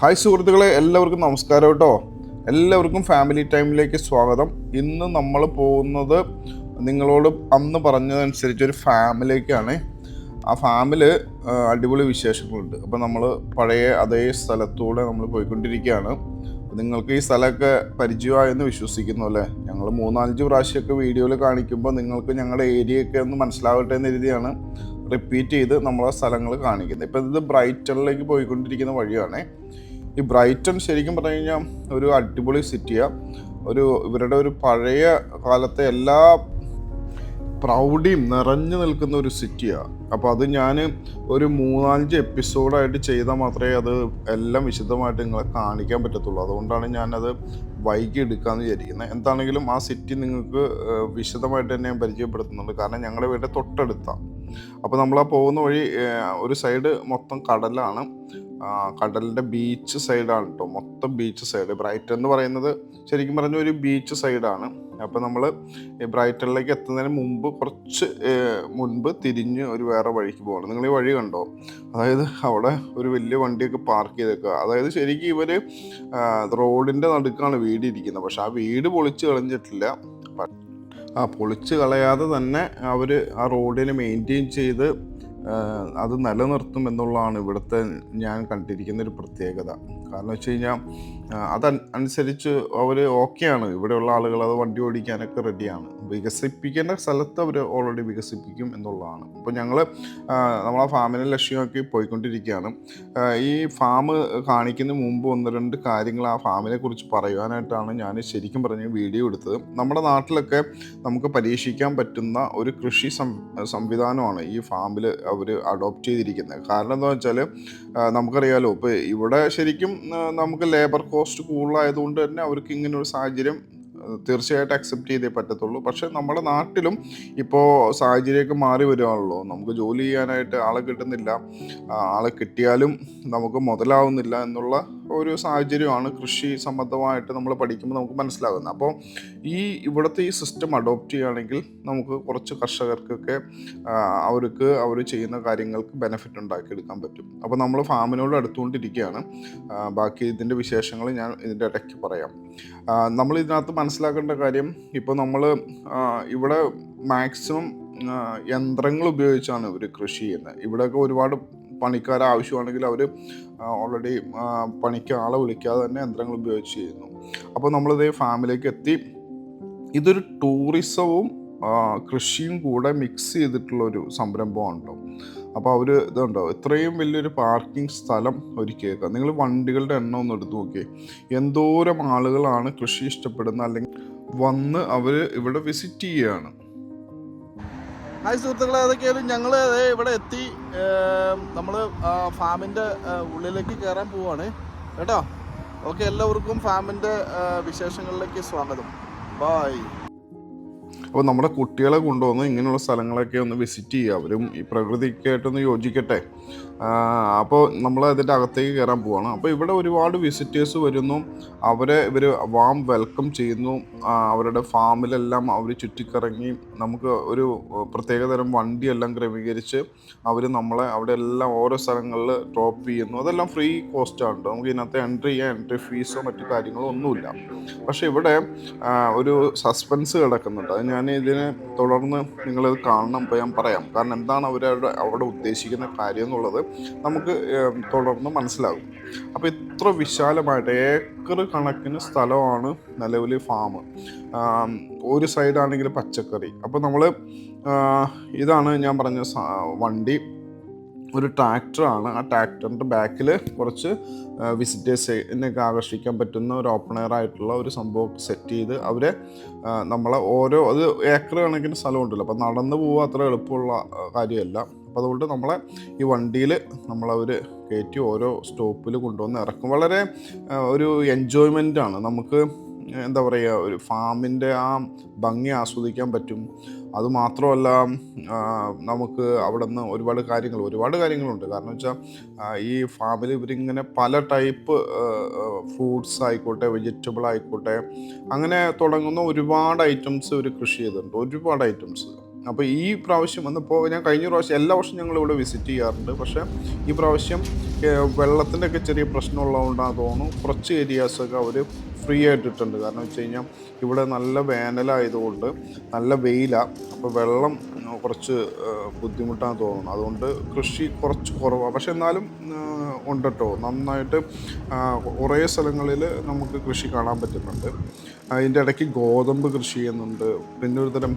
Hi സുഹൃത്തുക്കളെ എല്ലാവർക്കും നമസ്കാരം കേട്ടോ. എല്ലാവർക്കും ഫാമിലി ടൈമിലേക്ക് സ്വാഗതം. ഇന്ന് നമ്മൾ പോകുന്നത് നിങ്ങളോട് അന്ന് പറഞ്ഞതനുസരിച്ച് ഒരു ഫാമിലേക്കാണ് ആ ഫാമിൽ അടിപൊളി വിശേഷങ്ങളുണ്ട്. അപ്പോൾ നമ്മൾ പഴയ അതേ സ്ഥലത്തൂടെ നമ്മൾ പോയിക്കൊണ്ടിരിക്കുകയാണ്. നിങ്ങൾക്ക് ഈ സ്ഥലമൊക്കെ പരിചയമായെന്ന് വിശ്വസിക്കുന്നു അല്ലേ? ഞങ്ങൾ മൂന്നാലഞ്ച് പ്രാവശ്യമൊക്കെ വീഡിയോയിൽ കാണിക്കുമ്പോൾ നിങ്ങൾക്ക് ഞങ്ങളുടെ ഏരിയയൊക്കെ ഒന്ന് മനസ്സിലാവട്ടെ എന്ന രീതിയാണ് റിപ്പീറ്റ് ചെയ്ത് നമ്മളെ സ്ഥലങ്ങൾ കാണിക്കുന്നത്. ഇപ്പം ഇത് ബ്രൈറ്റണിലേക്ക് പോയിക്കൊണ്ടിരിക്കുന്ന വഴിയാണ്. ഈ ബ്രൈറ്റൺ ശരിക്കും പറഞ്ഞു കഴിഞ്ഞാൽ ഒരു അടിപൊളി സിറ്റിയാണ് ഒരു ഇവരുടെ ഒരു പഴയ കാലത്തെ എല്ലാ പ്രൗഢിയും നിറഞ്ഞു നിൽക്കുന്ന ഒരു സിറ്റിയാണ് അപ്പോൾ അത് ഞാൻ ഒരു മൂന്നാലഞ്ച് എപ്പിസോഡായിട്ട് ചെയ്താൽ മാത്രമേ അത് എല്ലാം വിശദമായിട്ട് നിങ്ങളെ കാണിക്കാൻ പറ്റത്തുള്ളൂ. അതുകൊണ്ടാണ് ഞാനത് വൈകി എടുക്കാമെന്ന് വിചാരിക്കുന്നത്. എന്താണെങ്കിലും ആ സിറ്റി നിങ്ങൾക്ക് വിശദമായിട്ട് തന്നെ ഞാൻ പരിചയപ്പെടുത്തുന്നുണ്ട്. കാരണം ഞങ്ങളുടെ വീട്ടിൽ തൊട്ടടുത്താണ് അപ്പോൾ നമ്മൾ ആ പോകുന്ന വഴി ഒരു സൈഡ് മൊത്തം കടലാണ്. കടലിന്റെ ബീച്ച് സൈഡാണ് കേട്ടോ മൊത്തം ബീച്ച് സൈഡ് ബ്രൈറ്റൺ എന്ന് പറയുന്നത് ശരിക്കും പറഞ്ഞ ഒരു ബീച്ച് സൈഡാണ് അപ്പോൾ നമ്മൾ ബ്രൈറ്റണിലേക്ക് എത്തുന്നതിന് മുമ്പ് കുറച്ച് മുൻപ് തിരിഞ്ഞ് ഒരു വേറെ വഴിക്ക് പോകണം. നിങ്ങൾ ഈ വഴി കണ്ടോ? അതായത് അവിടെ ഒരു വലിയ വണ്ടിയൊക്കെ പാർക്ക് ചെയ്തേക്കുക. അതായത് ശരിക്കും ഇവർ റോഡിന്റെ നടുക്കാണ് വീട് ഇരിക്കുന്നത് പക്ഷെ ആ വീട് പൊളിച്ച് കളഞ്ഞിട്ടില്ല. ആ പൊളിച്ച് കളയാതെ തന്നെ അവർ ആ റോഡിനെ മെയിന്റെയിൻ ചെയ്ത് അത് നിലനിർത്തും എന്നുള്ളതാണ് ഇവിടുത്തെ ഞാൻ കണ്ടിരിക്കുന്ന ഒരു പ്രത്യേകത. കാരണം വെച്ച് കഴിഞ്ഞാൽ അത് അനുസരിച്ച് അവർ ഓക്കെയാണ് ഇവിടെയുള്ള ആളുകൾ അത് വണ്ടി ഓടിക്കാനൊക്കെ റെഡിയാണ് വികസിപ്പിക്കേണ്ട സ്ഥലത്ത് അവർ ഓൾറെഡി വികസിപ്പിക്കും എന്നുള്ളതാണ്. അപ്പോൾ ഞങ്ങൾ നമ്മളെ ഫാമിനെ ലക്ഷ്യമാക്കി പോയിക്കൊണ്ടിരിക്കുകയാണ്. ഈ ഫാം കാണിക്കുന്ന മുമ്പ് ഒന്ന് രണ്ട് കാര്യങ്ങൾ ആ ഫാമിനെ കുറിച്ച് പറയുവാനായിട്ടാണ് ഞാൻ ശരിക്കും പറഞ്ഞ് വീഡിയോ എടുത്തത്. നമ്മുടെ നാട്ടിലൊക്കെ നമുക്ക് പരീക്ഷിക്കാൻ പറ്റുന്ന ഒരു കൃഷി സംവിധാനമാണ് ഈ ഫാമിൽ അവർ അഡോപ്റ്റ് ചെയ്തിരിക്കുന്നത്. കാരണം എന്താ വെച്ചാൽ നമുക്കറിയാലോ ഇപ്പോൾ ഇവിടെ ശരിക്കും നമുക്ക് ലേബർ കോസ്റ്റ് കൂടുതലായതുകൊണ്ട് തന്നെ അവർക്ക് ഇങ്ങനെ ഒരു സാഹചര്യം തീർച്ചയായിട്ടും അക്സെപ്റ്റ് ചെയ്തേ പറ്റത്തുള്ളൂ. പക്ഷേ നമ്മുടെ നാട്ടിലും ഇപ്പോൾ സാഹചര്യമൊക്കെ മാറി വരുവാണല്ലോ. നമുക്ക് ജോലി ചെയ്യാനായിട്ട് ആളെ കിട്ടുന്നില്ല. ആളെ കിട്ടിയാലും നമുക്ക് മുതലാവുന്നില്ല എന്നുള്ള ഒരു സാഹചര്യമാണ് കൃഷി സംബന്ധമായിട്ട് നമ്മൾ പഠിക്കുമ്പോൾ നമുക്ക് മനസ്സിലാകുന്നത്. അപ്പോൾ ഈ ഇവിടുത്തെ ഈ സിസ്റ്റം അഡോപ്റ്റ് ചെയ്യുകയാണെങ്കിൽ നമുക്ക് കുറച്ച് കർഷകർക്കൊക്കെ അവർക്ക് അവർ ചെയ്യുന്ന കാര്യങ്ങൾക്ക് ബെനിഫിറ്റ് ഉണ്ടാക്കിയെടുക്കാൻ പറ്റും. അപ്പോൾ നമ്മൾ ഫാമിനോട് അടുത്തുകൊണ്ടിരിക്കുകയാണ്. ബാക്കി ഇതിന്റെ വിശേഷങ്ങൾ ഞാൻ ഇതിന്റെ ഇടയ്ക്ക് പറയാം. നമ്മൾ ഇതിനകത്ത് മനസ്സിലാക്കേണ്ട കാര്യം ഇപ്പോൾ നമ്മൾ ഇവിടെ മാക്സിമം യന്ത്രങ്ങൾ ഉപയോഗിച്ചാണ് ഇവർ കൃഷി ചെയ്യുന്നത്. ഇവിടെയൊക്കെ ഒരുപാട് പണിക്കാർ ആവശ്യമാണെങ്കിൽ അവർ ഓൾറെഡി പണിക്ക് ആളെ വിളിക്കാതെ തന്നെ യന്ത്രങ്ങൾ ഉപയോഗിച്ച് ചെയ്യുന്നു. അപ്പോൾ നമ്മളിത് ഫാമിലേക്ക് എത്തി. ഇതൊരു ടൂറിസവും കൃഷിയും കൂടെ മിക്സ് ചെയ്തിട്ടുള്ള ഒരു സംരംഭമാണ് അപ്പോൾ അവർ ഇതുണ്ടോ? ഇത്രയും വലിയൊരു പാർക്കിംഗ് സ്ഥലം ഒരുക്കിയേക്കാം. നിങ്ങൾ വണ്ടികളുടെ എണ്ണം ഒന്ന് എടുത്ത് നോക്കിയേ. എന്തോരം ആളുകളാണ് കൃഷി ഇഷ്ടപ്പെടുന്ന അല്ലെങ്കിൽ വന്ന് അവർ ഇവിടെ വിസിറ്റ് ചെയ്യുകയാണ് ഹായ് സുഹൃത്തുക്കളെ അതൊക്കെയായാലും ഞങ്ങൾ ഇവിടെ എത്തി. നമ്മൾ ഫാമിന്റെ ഉള്ളിലേക്ക് കയറാൻ പോവാണ്. കേട്ടോ? ഓക്കെ എല്ലാവർക്കും ഫാമിന്റെ വിശേഷങ്ങളിലേക്ക് സ്വാഗതം. ബായ് അപ്പോൾ നമ്മുടെ കുട്ടികളെ കൊണ്ടുവന്ന് ഇങ്ങനെയുള്ള സ്ഥലങ്ങളൊക്കെ ഒന്ന് വിസിറ്റ് ചെയ്യുക. അവരും ഈ പ്രകൃതിക്കായിട്ടൊന്ന് യോജിക്കട്ടെ. അപ്പോൾ നമ്മൾ അതിന്റെ അകത്തേക്ക് കയറാൻ പോവാണ്. അപ്പോൾ ഇവിടെ ഒരുപാട് വിസിറ്റേഴ്സ് വരുന്നു. അവരെ ഇവർ വാം വെൽക്കം ചെയ്യുന്നു. അവരുടെ ഫാമിലെല്ലാം അവർ ചുറ്റിക്കറങ്ങി നമുക്ക് ഒരു പ്രത്യേകതരം വണ്ടിയെല്ലാം ക്രമീകരിച്ച് അവർ നമ്മളെ അവിടെ എല്ലാം ഓരോ സ്ഥലങ്ങളിൽ ഡ്രോപ്പ് ചെയ്യുന്നു. അതെല്ലാം ഫ്രീ കോസ്റ്റാണ് കേട്ടോ നമുക്ക് ഇതിനകത്ത് എൻട്രി ചെയ്യാൻ എൻട്രി ഫീസോ മറ്റു കാര്യങ്ങളോ ഒന്നുമില്ല. പക്ഷേ ഇവിടെ ഒരു സസ്പെൻസ് കിടക്കുന്നുണ്ട്. അത് ഞാൻ ഇതിനെ തുടർന്ന് നിങ്ങളിത് കാണണം. ഇപ്പോൾ ഞാൻ പറയാം. കാരണം എന്താണ് അവരവിടെ അവിടെ ഉദ്ദേശിക്കുന്ന കാര്യം എന്നുള്ളത് നമുക്ക് തുടർന്ന് മനസ്സിലാകും. അപ്പോൾ ഇത്ര വിശാലമായിട്ട് ഏക്കർ കണക്കിന് സ്ഥലമാണ് നിലവിൽ ഫാം. ഒരു സൈഡാണെങ്കിൽ പച്ചക്കറി. അപ്പോൾ നമ്മൾ ഇതാണ് ഞാൻ പറഞ്ഞ വണ്ടി. ഒരു ട്രാക്ടറാണ്. ആ ട്രാക്ടറിന്റെ ബാക്കിൽ കുറച്ച് വിസിറ്റേഴ്സിനൊക്കെ ആകർഷിക്കാൻ പറ്റുന്ന ഒരു ഓപ്പണർ ആയിട്ടുള്ള ഒരു സംഭവം സെറ്റ് ചെയ്ത് അവരെ നമ്മളെ ഓരോ അത് ഏക്കർ കണക്കിന് സ്ഥലമുണ്ടല്ലോ. അപ്പോൾ നടന്നു പോവുക അത്ര എളുപ്പമുള്ള കാര്യമല്ല. അപ്പോൾ അതുകൊണ്ട് നമ്മളെ ഈ വണ്ടിയിൽ നമ്മളവർ കയറ്റി ഓരോ സ്റ്റോപ്പിൽ കൊണ്ടുവന്ന് ഇറക്കും. വളരെ ഒരു എൻജോയ്മെന്റ് ആണ്. നമുക്ക് എന്താ പറയുക ഒരു ഫാമിന്റെ ആ ഭംഗി ആസ്വദിക്കാൻ പറ്റും. അതുമാത്രമല്ല നമുക്ക് അവിടെ നിന്ന് ഒരുപാട് കാര്യങ്ങൾ ഒരുപാട് കാര്യങ്ങളുണ്ട്. കാരണം വെച്ചാൽ ഈ ഫാമിൽ ഇവരിങ്ങനെ പല ടൈപ്പ് ഫ്രൂട്ട്സ് ആയിക്കോട്ടെ വെജിറ്റബിൾ ആയിക്കോട്ടെ അങ്ങനെ തുടങ്ങുന്ന ഒരുപാട് ഐറ്റംസ് ഇവർ കൃഷി ചെയ്തിട്ടുണ്ട്. ഒരുപാട് ഐറ്റംസ്. അപ്പോൾ ഈ പ്രാവശ്യം വന്നപ്പോൾ ഞാൻ കഴിഞ്ഞ പ്രാവശ്യം എല്ലാ വർഷവും ഞങ്ങൾ ഇവിടെ വിസിറ്റ് ചെയ്യാറുണ്ട്. പക്ഷേ ഈ പ്രാവശ്യം വെള്ളത്തിന്റെ ഒക്കെ ചെറിയ പ്രശ്നമുള്ളതുകൊണ്ടാണ് തോന്നുന്നു. കുറച്ച് ഏരിയാസൊക്കെ അവർ ഫ്രീ ആയിട്ടിട്ടുണ്ട്. കാരണം വെച്ച് കഴിഞ്ഞാൽ ഇവിടെ നല്ല വേനലായതുകൊണ്ട് നല്ല വെയിലാണ് അപ്പോൾ വെള്ളം കുറച്ച് ബുദ്ധിമുട്ടാണ് തോന്നുന്നു. അതുകൊണ്ട് കൃഷി കുറച്ച് കുറവാണ് പക്ഷെ എന്നാലും ഉണ്ട് കേട്ടോ നന്നായിട്ട് കുറേ സ്ഥലങ്ങളിൽ നമുക്ക് കൃഷി കാണാൻ പറ്റുന്നുണ്ട്. അതിന്റെ ഇടയ്ക്ക് ഗോതമ്പ് കൃഷി ചെയ്യുന്നുണ്ട്. പിന്നെ ഒരു തരം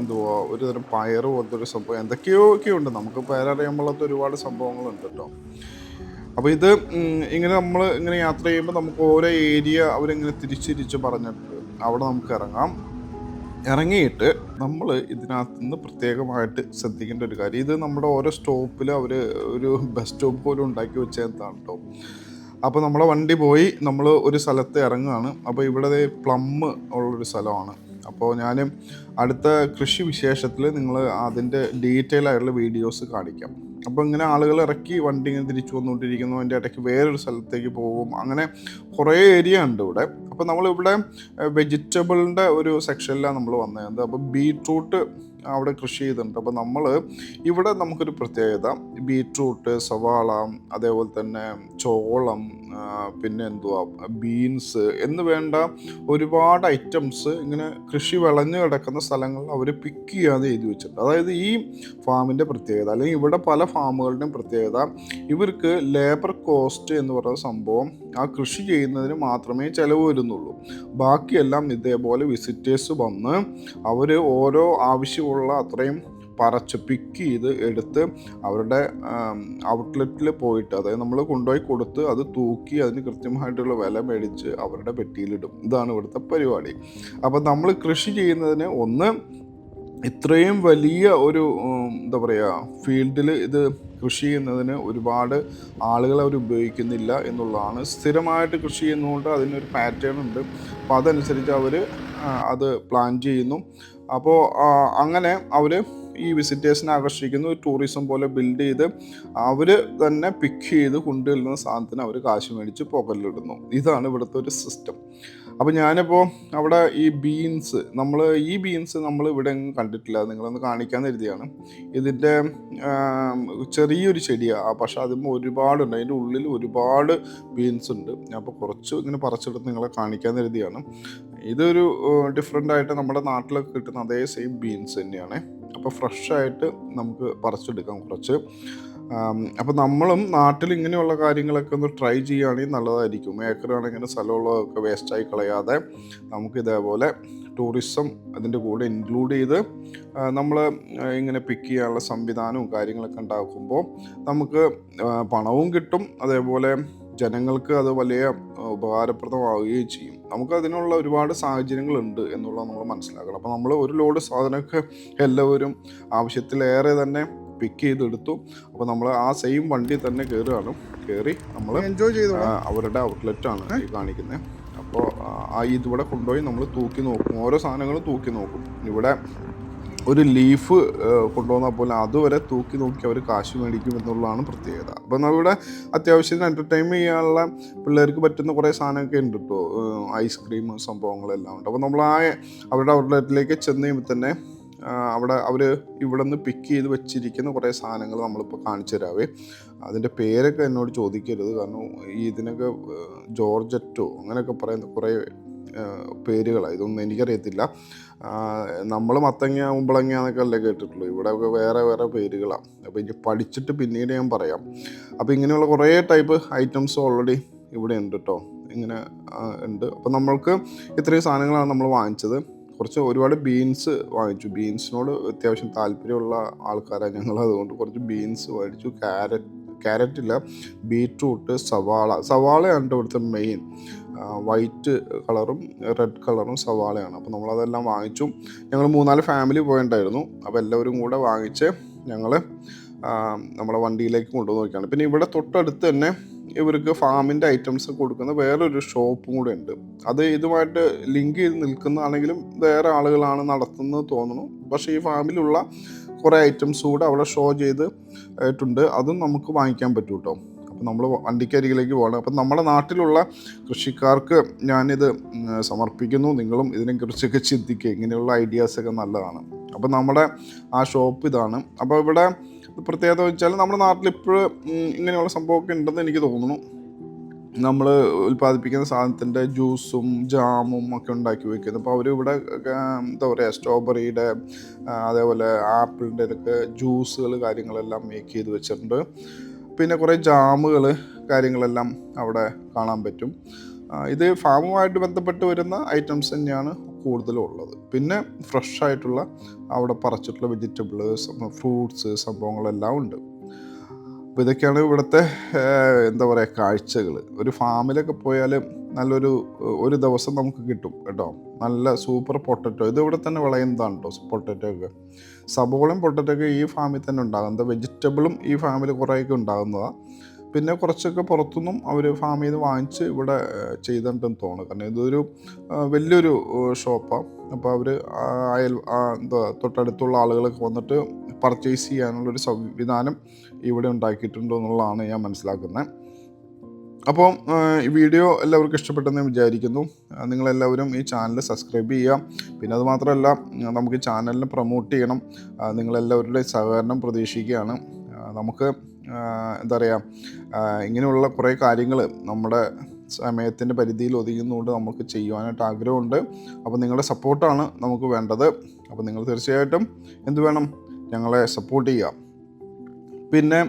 എന്തുവാ ഒരു തരം പയർ പോലത്തെ ഒരു സംഭവം എന്തൊക്കെയോ ഒക്കെ ഉണ്ട്. നമുക്ക് പേരറിയാൻ പാടാത്ത ഒരുപാട് സംഭവങ്ങളുണ്ട് കേട്ടോ. അപ്പോൾ ഇത് ഇങ്ങനെ നമ്മൾ ഇങ്ങനെ യാത്ര ചെയ്യുമ്പോൾ നമുക്ക് ഓരോ ഏരിയ അവരിങ്ങനെ തിരിച്ചിരിച്ച് പറഞ്ഞിട്ട് അവിടെ നമുക്ക് ഇറങ്ങാം. ഇറങ്ങിയിട്ട് നമ്മൾ ഇതിനകത്ത് നിന്ന് പ്രത്യേകമായിട്ട് ശ്രദ്ധിക്കേണ്ട ഒരു കാര്യം ഇത് നമ്മുടെ ഓരോ സ്റ്റോപ്പിൽ അവർ ഒരു ബസ് സ്റ്റോപ്പ് പോലും ഉണ്ടാക്കി വെച്ചതാണ് കേട്ടോ. അപ്പോൾ നമ്മളെ വണ്ടി പോയി നമ്മൾ ഒരു സ്ഥലത്ത് ഇറങ്ങുകയാണ്. അപ്പോൾ ഇവിടെ പ്ലം ഉള്ളൊരു സ്ഥലമാണ്. അപ്പോൾ ഞാൻ അടുത്ത കൃഷി വിശേഷത്തിൽ നിങ്ങൾ അതിന്റെ ഡീറ്റെയിൽ ആയിട്ടുള്ള വീഡിയോസ് കാണിക്കാം. അപ്പോൾ ഇങ്ങനെ ആളുകൾ ഇറക്കി വണ്ടി ഇങ്ങനെ തിരിച്ചു വന്നുകൊണ്ടിരിക്കുന്നു. അതിന്റെ ഇടയ്ക്ക് വേറൊരു സ്ഥലത്തേക്ക് പോകും. അങ്ങനെ കുറേ ഏരിയ ഉണ്ട് ഇവിടെ. അപ്പോൾ നമ്മളിവിടെ വെജിറ്റബിളിന്റെ ഒരു സെക്ഷനിലാണ് നമ്മൾ വന്നത്. അപ്പോൾ ബീട്രൂട്ട് അവിടെ കൃഷി ചെയ്തിട്ടുണ്ട്. അപ്പോൾ നമ്മൾ ഇവിടെ നമുക്കൊരു പ്രത്യേകത ബീറ്റ്റൂട്ട് സവാള അതേപോലെ തന്നെ ചോളം പിന്നെ എന്തുവാ ബീൻസ് എന്ന് വേണ്ട ഒരുപാട് ഐറ്റംസ് ഇങ്ങനെ കൃഷി വിളഞ്ഞു കിടക്കുന്ന സ്ഥലങ്ങളിൽ അവർ പിക്ക് ചെയ്യാതെ എഴുതി വെച്ചിട്ടുണ്ട്. അതായത് ഈ ഫാമിന്റെ പ്രത്യേകത അല്ലെങ്കിൽ ഇവിടെ പല ഫാമുകളുടെയും പ്രത്യേകത ഇവർക്ക് ലേബർ കോസ്റ്റ് എന്ന് പറയുന്ന സംഭവം ആ കൃഷി ചെയ്യുന്നതിന് മാത്രമേ ചിലവ് വരുന്നുള്ളൂ. ബാക്കിയെല്ലാം ഇതേപോലെ വിസിറ്റേഴ്സ് വന്ന് അവർ ഓരോ ആവശ്യമുള്ള അത്രയും പറച്ച് പിക്ക് ചെയ്ത് എടുത്ത് അവരുടെ ഔട്ട്ലെറ്റിൽ പോയിട്ട് അതായത് നമ്മൾ കൊണ്ടുപോയി കൊടുത്ത് അത് തൂക്കി അതിന് കൃത്യമായിട്ടുള്ള വില മേടിച്ച് അവരുടെ പെട്ടിയിലിടും. ഇതാണ് ഇവിടുത്തെ പരിപാടി. അപ്പം നമ്മൾ കൃഷി ചെയ്യുന്നതിന് ഒന്ന് ഇത്രയും വലിയ ഒരു എന്താ പറയുക ഫീൽഡിൽ ഇത് കൃഷി ചെയ്യുന്നതിന് ഒരുപാട് ആളുകൾ അവർ ഉപയോഗിക്കുന്നില്ല എന്നുള്ളതാണ്. സ്ഥിരമായിട്ട് കൃഷി ചെയ്യുന്നതുകൊണ്ട് അതിനൊരു പാറ്റേൺ ഉണ്ട്. അപ്പോൾ അതനുസരിച്ച് അവർ അത് പ്ലാൻ ചെയ്യുന്നു. അപ്പോൾ അങ്ങനെ അവർ ഈ വിസിറ്റേഴ്സിനെ ആകർഷിക്കുന്നു. ടൂറിസം പോലെ ബിൽഡ് ചെയ്ത് അവർ തന്നെ പിക്ക് ചെയ്ത് കൊണ്ടുവരുന്ന സാധനത്തിന് അവർ കാശ് മേടിച്ച് പുകലിടുന്നു ഇതാണ് ഇവിടുത്തെ ഒരു സിസ്റ്റം അപ്പോൾ ഞാനിപ്പോൾ അവിടെ ഈ ബീൻസ് നമ്മൾ ഈ ബീൻസ് നമ്മൾ ഇവിടെ കണ്ടിട്ടില്ല. നിങ്ങളൊന്ന് കാണിക്കാൻ കരുതിയാണ്. ഇതിന്റെ ചെറിയൊരു ചെടിയാണ് പക്ഷേ അതിന് ഒരുപാടുണ്ട്. അതിന്റെ ഉള്ളിൽ ഒരുപാട് ബീൻസ് ഉണ്ട്. ഞാൻ അപ്പോൾ കുറച്ച് ഇങ്ങനെ പറിച്ചെടുത്ത് നിങ്ങളെ കാണിക്കാൻ കരുതിയാണ്. ഇതൊരു ഡിഫറെന്റ് ആയിട്ട് നമ്മുടെ നാട്ടിലൊക്കെ കിട്ടുന്ന അതേ സെയിം ബീൻസ് തന്നെയാണ്. അപ്പോൾ ഫ്രഷ് ആയിട്ട് നമുക്ക് പറിച്ചെടുക്കാം കുറച്ച്. അപ്പോൾ നമ്മളും നാട്ടിൽ ഇങ്ങനെയുള്ള കാര്യങ്ങളൊക്കെ ഒന്ന് ട്രൈ ചെയ്യുകയാണെങ്കിൽ നല്ലതായിരിക്കും. ഏക്കറാണെങ്കിൽ സ്ഥലമുള്ളതൊക്കെ വേസ്റ്റായി കളയാതെ നമുക്ക് ഇതേപോലെ ടൂറിസം അതിന്റെ കൂടെ ഇൻക്ലൂഡ് ചെയ്ത് നമ്മൾ ഇങ്ങനെ പിക്ക് ചെയ്യാനുള്ള സംവിധാനവും കാര്യങ്ങളൊക്കെ ഉണ്ടാക്കുമ്പോൾ നമുക്ക് പണവും കിട്ടും. അതേപോലെ ജനങ്ങൾക്ക് അത് വലിയ ഉപകാരപ്രദമാവുകയും ചെയ്യും. നമുക്ക് അതിനുള്ള ഒരുപാട് സാഹചര്യങ്ങളുണ്ട് എന്നുള്ളത് നമ്മൾ മനസ്സിലാക്കണം. അപ്പോൾ നമ്മൾ ഒരു ലോഡ് സാധനമൊക്കെ എല്ലാവരും ആവശ്യത്തിലേറെ തന്നെ പിക്ക് ചെയ്തെടുത്തു. അപ്പോൾ നമ്മൾ ആ സെയിം വണ്ടി തന്നെ കയറുകയാണ് കയറി നമ്മൾ എൻജോയ് ചെയ്തു? അവരുടെ ഔട്ട്ലെറ്റാണ് ഈ കാണിക്കുന്നത് അപ്പോൾ ആ ഇതിവിടെ കൊണ്ടുപോയി നമ്മൾ തൂക്കി നോക്കും. ഓരോ സാധനങ്ങളും തൂക്കി നോക്കും. ഇവിടെ ഒരു ലീഫ് കൊണ്ടുവന്നാൽ പോലും അതുവരെ തൂക്കി നോക്കി അവർ കാശ് മേടിക്കും എന്നുള്ളതാണ് പ്രത്യേകത. അപ്പം നമ്മളിവിടെ അത്യാവശ്യത്തിന് എന്റർടൈൻ ചെയ്യാനുള്ള പിള്ളേർക്ക് പറ്റുന്ന കുറേ സാധനമൊക്കെ ഉണ്ട് കേട്ടോ ഐസ്ക്രീം സംഭവങ്ങളെല്ലാം ഉണ്ട്. അപ്പോൾ നമ്മൾ ആ അവരുടെ ഔട്ട്ലെറ്റിലേക്ക് ചെന്ന് കഴിയുമ്പോൾ തന്നെ അവിടെ അവർ ഇവിടെ നിന്ന് പിക്ക് ചെയ്ത് വെച്ചിരിക്കുന്ന കുറേ സാധനങ്ങൾ നമ്മളിപ്പോൾ കാണിച്ചു തരാവേ. അതിന്റെ പേരൊക്കെ എന്നോട് ചോദിക്കരുത്. കാരണം ഈ ഇതിനൊക്കെ ജോർജറ്റോ അങ്ങനെയൊക്കെ പറയുന്ന കുറേ പേരുകളാണ് ഇതൊന്നും എനിക്കറിയത്തില്ല. നമ്മൾ മത്തങ്ങ ഉമ്പളങ്ങ എന്നൊക്കെ അല്ലേ കേട്ടിട്ടുള്ളൂ. ഇവിടെ വേറെ വേറെ പേരുകളാണ് അപ്പോൾ ഇനി പഠിച്ചിട്ട് പിന്നീട് ഞാൻ പറയാം. അപ്പോൾ ഇങ്ങനെയുള്ള കുറേ ടൈപ്പ് ഐറ്റംസ് ഓൾറെഡി ഇവിടെ ഉണ്ട് കേട്ടോ ഇങ്ങനെ ഉണ്ട്. അപ്പോൾ നമ്മൾക്ക് ഇത്രയും സാധനങ്ങളാണ് നമ്മൾ വാങ്ങിച്ചത്. കുറച്ച് ഒരുപാട് ബീൻസ് വാങ്ങിച്ചു. ബീൻസിനോട് അത്യാവശ്യം താല്പര്യമുള്ള ആൾക്കാരാണ് ഞങ്ങൾ. അതുകൊണ്ട് കുറച്ച് ബീൻസ് മേടിച്ചു. ക്യാരറ്റ് ക്യാരറ്റ് ഇല്ല ബീട്രൂട്ട് സവാള. സവാളയാണ് ഇവിടുത്തെ മെയിൻ വൈറ്റ് കളറും റെഡ് കളറും സവാളയാണ്. അപ്പോൾ നമ്മളതെല്ലാം വാങ്ങിച്ചു. ഞങ്ങൾ മൂന്നാൽ ഫാമിലി പോയിണ്ടായിരുന്നു. അപ്പോൾ എല്ലാവരും കൂടെ വാങ്ങിച്ച് ഞങ്ങൾ നമ്മുടെ വണ്ടിയിലേക്ക് കൊണ്ടുവന്ന് നോക്കിയാണ് പിന്നെ ഇവിടെ തൊട്ടടുത്ത് തന്നെ ഇവർക്ക് ഫാമിന്റെ ഐറ്റംസ് കൊടുക്കുന്ന വേറൊരു ഷോപ്പും കൂടെ ഉണ്ട്. അത് ഇതുമായിട്ട് ലിങ്ക് ചെയ്ത് നിൽക്കുന്നതാണെങ്കിലും വേറെ ആളുകളാണ് നടത്തുന്നത് തോന്നുന്നു. പക്ഷേ ഈ ഫാമിലുള്ള കുറേ ഐറ്റംസ് കൂടെ അവിടെ ഷോ ചെയ്ത് ആയിട്ടുണ്ട് അതും നമുക്ക് വാങ്ങിക്കാൻ പറ്റും കേട്ടോ അപ്പോൾ നമ്മൾ വണ്ടിക്കരികിലേക്ക് പോകണം. അപ്പം നമ്മുടെ നാട്ടിലുള്ള കൃഷിക്കാർക്ക് ഞാനിത് സമർപ്പിക്കുന്നു. നിങ്ങളും ഇതിനെക്കുറിച്ചൊക്കെ ചിന്തിക്കുക ഇങ്ങനെയുള്ള ഐഡിയാസൊക്കെ നല്ലതാണ്. അപ്പോൾ നമ്മുടെ ആ ഷോപ്പ് ഇതാണ്. അപ്പോൾ ഇവിടെ പ്രത്യേകത വെച്ചാൽ നമ്മുടെ നാട്ടിൽ ഇപ്പോഴും ഇങ്ങനെയുള്ള സംഭവമൊക്കെ ഉണ്ടെന്ന് എനിക്ക് തോന്നുന്നു. നമ്മൾ ഉൽപ്പാദിപ്പിക്കുന്ന സാധനത്തിന്റെ ജ്യൂസും ജാമും ഒക്കെ ഉണ്ടാക്കി വയ്ക്കുന്നത് അപ്പോൾ അവർ ഇവിടെ എന്താ പറയുക സ്ട്രോബെറിയുടെ അതേപോലെ ആപ്പിളിന്റെ ഒക്കെ ജ്യൂസുകൾ കാര്യങ്ങളെല്ലാം മേക്ക് ചെയ്ത് വെച്ചിട്ടുണ്ട്. പിന്നെ കുറേ ജാമുകൾ കാര്യങ്ങളെല്ലാം അവിടെ കാണാൻ പറ്റും. ഇത് ഫാമുമായിട്ട് ബന്ധപ്പെട്ട് വരുന്ന ഐറ്റംസ് തന്നെയാണ് കൂടുതലും ഉള്ളത് പിന്നെ ഫ്രഷ് ആയിട്ടുള്ള അവിടെ പറിച്ചിട്ടുള്ള വെജിറ്റബിൾസ് ഫ്രൂട്ട്സ് സംഭവങ്ങളെല്ലാം ഉണ്ട്. അപ്പോൾ ഇതൊക്കെയാണ് ഇവിടുത്തെ എന്താ പറയുക കാഴ്ചകൾ. ഒരു ഫാമിലൊക്കെ പോയാൽ നല്ലൊരു ഒരു ദിവസം നമുക്ക് കിട്ടും കേട്ടോ. നല്ല സൂപ്പർ പൊട്ടറ്റോ. ഇത് ഇവിടെ തന്നെ വിളയുന്നതാണ് കേട്ടോ പൊട്ടറ്റോ ഒക്കെ. സബോളയും പൊട്ടറ്റോ ഒക്കെ ഈ ഫാമിൽ തന്നെ ഉണ്ടാകുന്നത് വെജിറ്റബിളും ഈ ഫാമിൽ കുറേയൊക്കെ ഉണ്ടാകുന്നതാണ് പിന്നെ കുറച്ചൊക്കെ പുറത്തുനിന്നും അവർ ഫാമിൽ നിന്ന് വാങ്ങിച്ച് ഇവിടെ ചെയ്തിട്ടുണ്ടെന്ന് തോന്നുന്നു. കാരണം ഇതൊരു വലിയൊരു ഷോപ്പാണ് അപ്പോൾ അവർ അയൽ എന്താ തൊട്ടടുത്തുള്ള ആളുകളൊക്കെ വന്നിട്ട് പർച്ചേസ് ചെയ്യാനുള്ളൊരു സംവിധാനം ഇവിടെ ഉണ്ടാക്കിയിട്ടുണ്ടോ എന്നുള്ളതാണ് ഞാൻ മനസ്സിലാക്കുന്നത്. അപ്പോൾ ഈ വീഡിയോ എല്ലാവർക്കും ഇഷ്ടപ്പെട്ടെന്ന് വിചാരിക്കുന്നു. നിങ്ങളെല്ലാവരും ഈ ചാനൽ സബ്സ്ക്രൈബ് ചെയ്യാം പിന്നെ അത് മാത്രമല്ല നമുക്ക് ചാനലിനെ പ്രൊമോട്ട് ചെയ്യണം. നിങ്ങളെല്ലാവരുടെയും സഹകരണം പ്രതീക്ഷിക്കുകയാണ്. നമുക്ക് എന്താ പറയുക ഇങ്ങനെയുള്ള കുറേ കാര്യങ്ങൾ നമ്മുടെ സമയത്തിന്റെ പരിധിയിൽ ഒതുങ്ങുന്നതുകൊണ്ട് നമുക്ക് ചെയ്യുവാനായിട്ട് ആഗ്രഹമുണ്ട്. അപ്പോൾ നിങ്ങളുടെ സപ്പോർട്ടാണ് നമുക്ക് വേണ്ടത്. അപ്പോൾ നിങ്ങൾ തീർച്ചയായിട്ടും എന്ത് വേണം? ഞങ്ങളെ സപ്പോർട്ട് ചെയ്യുക. പിന്നെ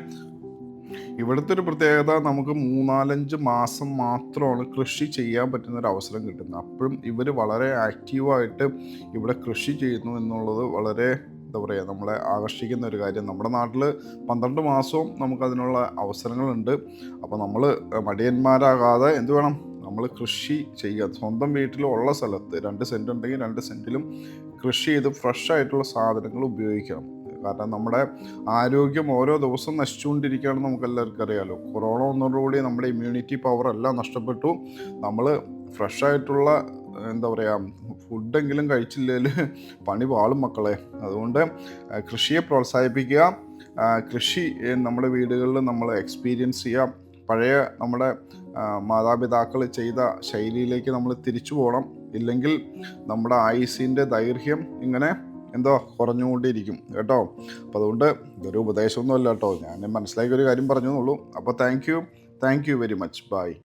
ഇവിടുത്തെ ഒരു പ്രത്യേകത നമുക്ക് മൂന്നാലഞ്ച് മാസം മാത്രമാണ് കൃഷി ചെയ്യാൻ പറ്റുന്ന ഒരു അവസരം കിട്ടുന്നത്. അപ്പോഴും ഇവർ വളരെ ആക്റ്റീവായിട്ട് ഇവിടെ കൃഷി ചെയ്യുന്നു എന്നുള്ളത് വളരെ എന്താ പറയുക നമ്മളെ ആകർഷിക്കുന്ന ഒരു കാര്യം. നമ്മുടെ നാട്ടിൽ പന്ത്രണ്ട് മാസവും നമുക്കതിനുള്ള അവസരങ്ങളുണ്ട്. അപ്പോൾ നമ്മൾ മടിയന്മാരാകാതെ എന്ത് വേണം? നമ്മൾ കൃഷി ചെയ്യുക. സ്വന്തം വീട്ടിലുള്ള സ്ഥലത്ത് രണ്ട് സെന്റ് ഉണ്ടെങ്കിൽ രണ്ട് സെന്റിലും കൃഷി ചെയ്ത് ഫ്രഷ് ആയിട്ടുള്ള സാധനങ്ങൾ ഉപയോഗിക്കണം കാരണം നമ്മുടെ ആരോഗ്യം ഓരോ ദിവസം നശിച്ചുകൊണ്ടിരിക്കുകയാണെന്ന് നമുക്ക് എല്ലാവർക്കും അറിയാലോ. കൊറോണ വന്നതോടുകൂടി നമ്മുടെ ഇമ്മ്യൂണിറ്റി പവർ എല്ലാം നഷ്ടപ്പെട്ടു. നമ്മൾ ഫ്രഷ് ആയിട്ടുള്ള എന്താ പറയുക ഫുഡെങ്കിലും കഴിച്ചില്ലെങ്കിൽ പണി പാളും മക്കളെ. അതുകൊണ്ട് കൃഷിയെ പ്രോത്സാഹിപ്പിക്കുക കൃഷി നമ്മുടെ വീടുകളിൽ നമ്മൾ എക്സ്പീരിയൻസ് ചെയ്യാം പഴയ നമ്മുടെ മാതാപിതാക്കൾ ചെയ്ത ശൈലിയിലേക്ക് നമ്മൾ തിരിച്ചു പോകണം. ഇല്ലെങ്കിൽ നമ്മുടെ ആയുസിന്റെ ദൈർഘ്യം ഇങ്ങനെ എന്തോ കുറഞ്ഞുകൊണ്ടിരിക്കും കേട്ടോ. അപ്പോൾ അതുകൊണ്ട് ഇതൊരു ഉപദേശമൊന്നുമല്ല കേട്ടോ. ഞാൻ മനസ്സിലാക്കിയ ഒരു കാര്യം പറഞ്ഞു എന്നുള്ളൂ അപ്പോൾ thank you thank you very much bye